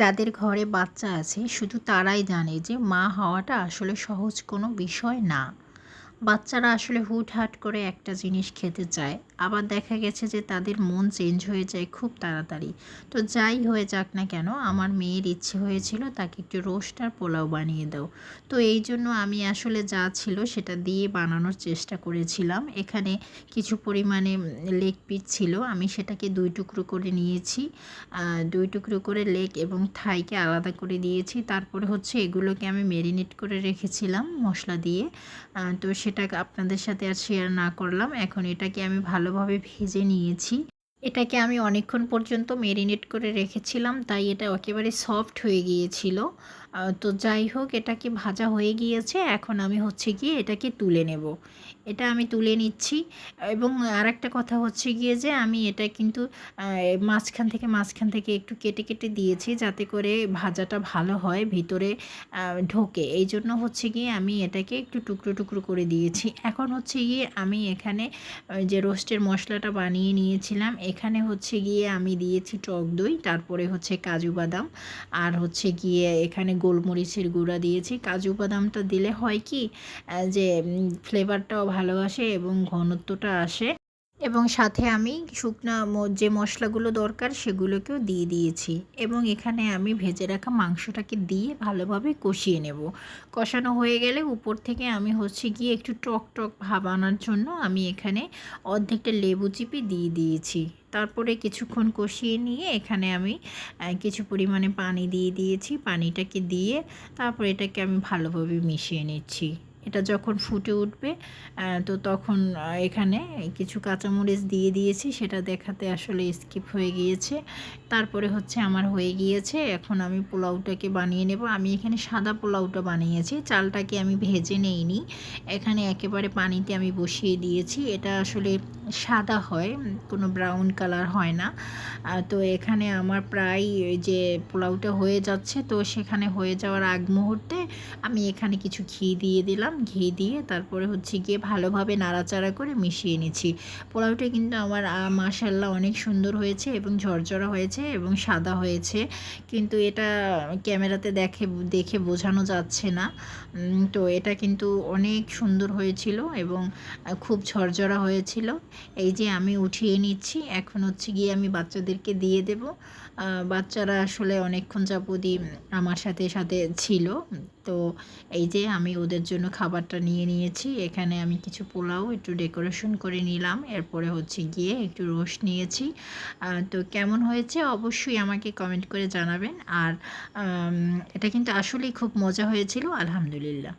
যাদের ঘরে বাচ্চা আছে, শুধু তারাই জানে যে মা হওয়াটা আসলে সহজ কোনো বিষয় না। বাচ্চারা আসলে হুটহাট করে একটা জিনিস খেতে চায়। আবার দেখা গেছে যে তাদের মন চেঞ্জ হয়ে যায় খুব তাড়াতাড়ি। তো যাই হয়ে যাক না কেন, আমার মেয়ের ইচ্ছে হয়েছিল তাকে একটু রোস্ট আর পোলাও বানিয়ে দাও। তো এই জন্য আমি আসলে যা ছিল সেটা দিয়ে বানানোর চেষ্টা করেছিলাম। এখানে কিছু পরিমাণে লেগ পিস ছিল, আমি সেটাকে দুই টুকরো করে নিয়েছি। দুই টুকরো করে লেগ এবং থাইকে আলাদা করে দিয়েছি। তারপরে হচ্ছে এগুলোকে আমি মেরিনেট করে রেখেছিলাম মশলা দিয়ে। তো সেটা আপনাদের সাথে আর শেয়ার না করলাম। এখন এটাকে আমি ভালোভাবে ভেজে নিয়েছি। এটাকে আমি অনেকক্ষণ পর্যন্ত মেরিনেট করে রেখেছিলাম, তাই এটা একেবারে সফট হয়ে গিয়েছিল। তো যাই হোক এটাকে ভাজা হয়ে গিয়েছে? এখন আমি হচ্ছে গিয়ে এটাকে তুলে নেব। এটা আমি তুলে নিচ্ছি। এবং আর একটা কথা হচ্ছে গিয়ে যে, আমি এটা কিন্তু মাঝখান থেকে মাঝখান থেকে একটু কেটে কেটে দিয়েছি যাতে করে ভাজাটা ভালো হয়, ভিতরে ঢোকে। এই জন্য হচ্ছে গিয়ে আমি এটাকে একটু টুকরো টুকরো করে দিয়েছি। এখন হচ্ছে গিয়ে আমি এখানে যে রোস্টের মশলাটা বানিয়ে নিয়েছিলাম, এখানে হচ্ছে গিয়ে আমি দিয়েছি টক দই, তারপরে হচ্ছে কাজু বাদাম, আর হচ্ছে গিয়ে এখানে গোলমরিচের গুঁড়া দিয়েছি। কাজু বাদামটা দিলে হয় কি যে ফ্লেভারটাও ভালো আসে এবং ঘনত্বটা আসে। এবং সাথে আমি শুকনো যে মশলাগুলো দরকার সেগুলোকেও দিয়ে দিয়েছি এবং এখানে আমি ভেজে রাখা মাংসটাকে দিয়ে ভালোভাবে কষিয়ে নেব। কষানো হয়ে গেলে উপর থেকে আমি হচ্ছে গিয়ে একটু টক টক ভাব আনার জন্য আমি এখানে অর্ধেকটা লেবু চিপি দিয়ে দিয়েছি। তারপরে কিছুক্ষণ কষিয়ে নিয়ে এখানে আমি কিছু পরিমাণে পানি দিয়ে দিয়েছি। পানিটাকে দিয়ে তারপর এটাকে আমি ভালোভাবে মিশিয়ে নিচ্ছি। এটা যখন ফুটে উঠবে তো তখন এখানে কিছু কাঁচামরিচ দিয়ে দিয়েছি, সেটা দেখাতে আসলে স্কিপ হয়ে গিয়েছে। তারপরে হচ্ছে আমার হয়ে গিয়েছে, এখন আমি পোলাওটাকে বানিয়ে নেব। আমি এখানে সাদা পোলাওটা বানিয়েছি, চালটাকে আমি ভেজে নেইনি। এখানে একেবারে পানিতে আমি বসিয়ে দিয়েছি। এটা আসলে সাদা হয়, কোনো ব্রাউন কালার হয় না। তো এখানে আমার প্রায় যে পোলাওটা হয়ে যাচ্ছে, তো সেখানে হয়ে যাওয়ার আগ মুহূর্তে আমি এখানে কিছু ঘি দিয়ে দিলাম। ঘি দিয়ে তারপরে হচ্ছে গিয়ে ভালোভাবে নাড়াচাড়া করে মিশিয়ে নিচ্ছি। পোলাওটা কিন্তু আমার মাসাল্লাহ অনেক সুন্দর হয়েছে এবং ঝরঝরা হয়েছে এবং সাদা হয়েছে। কিন্তু এটা ক্যামেরাতে দেখে দেখে বোঝানো যাচ্ছে না। তো এটা কিন্তু অনেক সুন্দর হয়েছিল এবং খুব ঝরঝরা হয়েছিল। এই যে আমি উঠিয়ে নিচ্ছি, এখন হচ্ছে গিয়ে আমি বাচ্চাদেরকে দিয়ে দেব। বাচ্চারা আসলে অনেকক্ষণ যাবতই আমার সাথে সাথে ছিল। তো এই যে আমি ওদের জন্য খাবারটা নিয়ে নিয়েছি। এখানে আমি কিছু পোলাও একটু ডেকোরেশন করে নিলাম। এরপরে হচ্ছে গিয়ে একটু রোস্ট নিয়েছি। তো কেমন হয়েছে অবশ্যই আমাকে কমেন্ট করে জানাবেন। আর এটা কিন্তু আসলেই খুব মজা হয়েছিল, আলহামদুলিল্লাহ।